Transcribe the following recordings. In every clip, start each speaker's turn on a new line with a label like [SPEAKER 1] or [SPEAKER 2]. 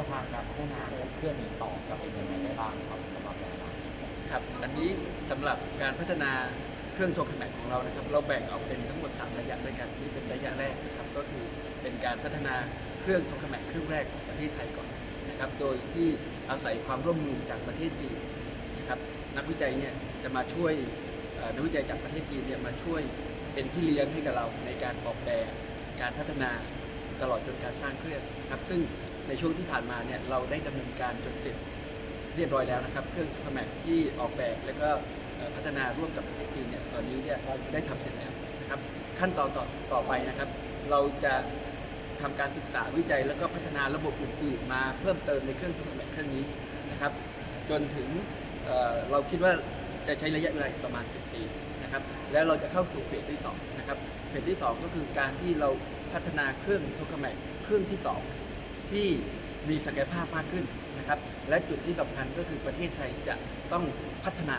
[SPEAKER 1] วทางการพัฒนาเครื่องนี้ต่อจะเป็นยังไงได้บ้างครับสำหรับแต่ละ
[SPEAKER 2] ครับอันนี้สำหรับการพัฒนาเครื่องโทรคแมกของเรานะครับ เราแบ่งออกเป็นทั้งหมด 3 ระยะด้วยกันนี่เป็นระยะแรกนะครับ ก็คือเป็นการพัฒนาเครื่องโทรคแมกเครื่องแรกของประเทศไทยก่อนนะครับ โดยที่อาศัยความร่วมมือจากประเทศจีนนะครับนักวิจัยเนี่ยจะมาช่วยนักวิจัยจากประเทศจีนเนี่ยมาช่วยเป็นพี่เลี้ยงให้กับเราในการออกแบบการพัฒนาตลอดจนการสร้างเครื่องครับ ซึ่ง ในช่วงที่ผ่านมาเนี่ยเราได้ดำเนินการจนเสร็จเรียบร้อยแล้วนะครับ เครื่องโทรแมกที่ออกแบบแล้วก็พัฒนาร่วมกับประเทศจีนเนี่ยตอนนี้เนี่ยได้ทำเสร็จแล้วนะครับขั้นตอนต่อต่อไปนะครับ เราจะทำการศึกษาวิจัย แล้วก็พัฒนาระบบอื่นๆ มาเพิ่มเติมในเครื่องโทรแมกเครื่องนี้นะครับ จนถึงเเราคิดว่าจะใช้ระยะเวลาประมาณ 10 ปีนะครับ แล้วเราจะเข้าสู่เฟสที่2นะครับ เฟสที่ 2 ก็คือการที่เราพัฒนาเครื่องโทรแมกเครื่องที่ 2 ที่มีศักยภาพมากขึ้นนะครับ และจุดที่สำคัญก็คือประเทศไทยจะต้องพัฒนา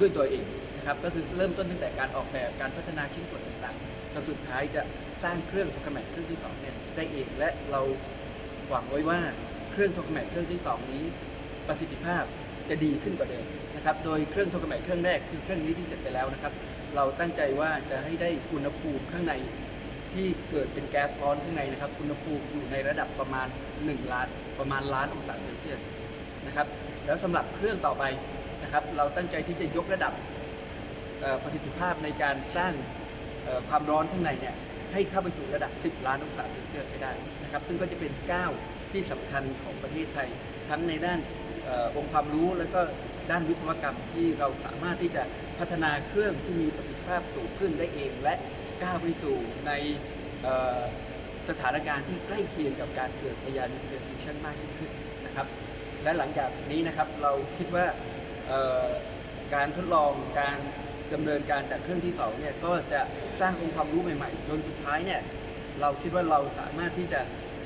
[SPEAKER 2] ด้วยตัวเองนะครับ ก็คือเริ่มต้นตั้งแต่การออกแบบการพัฒนาชิ้นส่วนต่างๆจนสุดท้ายจะสร้างเครื่องโทรแมกเครื่องที่สองเนี่ยได้เองและเราหวังไว้ว่าเครื่องโทรแมกเครื่องที่สองนี้ ประสิทธิภาพจะดีขึ้นกว่าเดิมนะครับ โดยเครื่องโทรแมกเครื่องแรกคือเครื่องนี้ที่เสร็จไปแล้วนะครับ เราตั้งใจว่าจะให้ได้อุณหภูมิข้างใน ที่เกิดเป็นแก๊สร้อนข้างในนะครับอุณหภูมิอยู่ในระดับประมาณ1ล้านประมาณล้านองศาเซลเซียสนะครับ แล้วสำหรับเครื่องต่อไปนะครับ เราตั้งใจที่จะยกระดับประสิทธิภาพในการสร้างความร้อนข้างในเนี่ยให้เข้าไปสู่ระดับ 10 ล้านองศาเซลเซียสให้ได้นะครับ ซึ่งก็จะเป็นก้าวที่สำคัญของประเทศไทย ทั้งในด้านอองค์ความรู้และก็ด้านวิศวกรรมที่เราสามารถที่จะพัฒนาเครื่องที่มีประสิทธิภาพสูงขึ้นได้เอง และ ก้าวไปสู่ในสถานการณ์ที่ใกล้เคียงกับการเกิดพยานิวเคลียร์ฟิวชันมากยิ่งขึ้นนะครับ และหลังจากนี้นะครับเราคิดว่าการทดลองการดำเนินการจากเครื่องที่สองเนี่ยก็จะสร้างองค์ความรู้ใหม่ๆ จนสุดท้ายเนี่ยเราคิดว่าเราสามารถที่จะ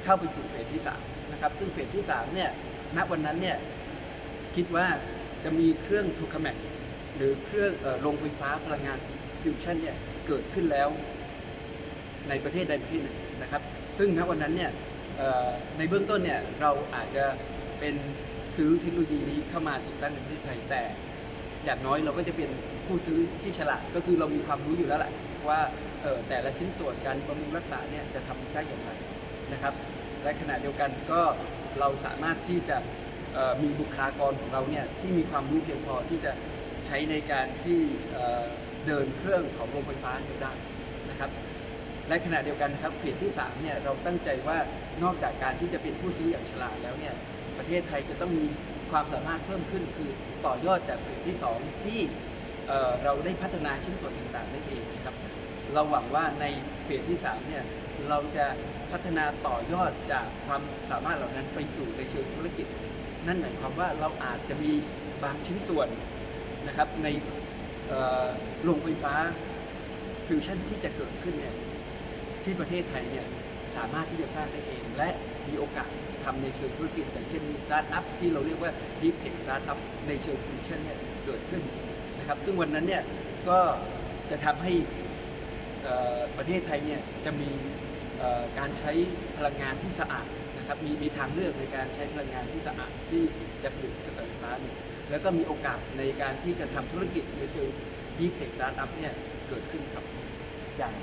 [SPEAKER 2] เข้าไปสู่เฟสที่สามนะครับ ซึ่งเฟสที่สามเนี่ยณวันนั้นเนี่ยคิดว่าจะมีเครื่องโทคาแมกหรือเครื่องโรงไฟฟ้าพลังงานฟิวชั่นเนี่ย เกิดขึ้นแล้วในประเทศใดประเทศหนึ่งนะครับ ซึ่งณวันนั้นเนี่ยในเบื้องต้นเนี่ยเราอาจจะเป็นซื้อเทคโนโลยีนี้เข้ามาติดตั้งในประเทศไทยแต่ อย่างน้อยเราก็จะเป็นผู้ซื้อที่ฉลาดก็คือเรามีความรู้อยู่แล้วแหละว่าแต่ละชิ้นส่วนการบำรุงรักษาเนี่ยจะทำได้อย่างไรนะครับ และขณะเดียวกันก็เราสามารถที่จะมีบุคลากรของเราเนี่ยที่มีความรู้เพียงพอที่จะใช้ในการที่ เดินเครื่องของโรงไฟฟ้านี่ยได้นะครับและขณะเดียวกันนะครับเฟสที่3เนี่ยเราตั้งใจว่านอกจากการที่จะเป็นผู้ซื้ออย่างฉลาดแล้วเนี่ยประเทศไทยจะต้องมีความสามารถเพิ่มขึ้น คือต่อยอดจากเฟสที่ 2 ที่เอ่เราได้พัฒนาชิ้นส่วนต่างๆได้เองนะครับเราหวังว่าในเฟสที่3เนี่ยเราจะพัฒนาต่อยอดจากความสามารถเหล่านั้นไปสู่ในเชิงธุรกิจ นั่นหมายความว่าเราอาจจะมีบางชิ้นส่วนนะครับใน โรงไฟฟ้าฟิวชั่นที่จะเกิดขึ้นเนี่ยที่ประเทศไทยเนี่ยสามารถที่จะสร้างได้เอง และมีโอกาสทำในเชิงธุรกิจอย่างเช่นมีสตาร์ทอัพที่เราเรียกว่า Deep Tech Startup ในเชิงฟิวชั่นเนี่ยเกิดขึ้นนะครับ ซึ่งวันนั้นเนี่ยก็จะทำให้ประเทศไทยเนี่ยจะมี การใช้พลังงานที่สะอาดนะครับมีมีทางเลือกในการใช้พลังงานที่สะอาดที่จะผลิตกระแสไฟฟ้าเนี่ยแล้วก็มีโอกาสในการที่จะทำธุรกิจในเชิงดีเทคสตาร์ทอัพเนี่ยเกิดขึ้นครับ
[SPEAKER 1] อย่าง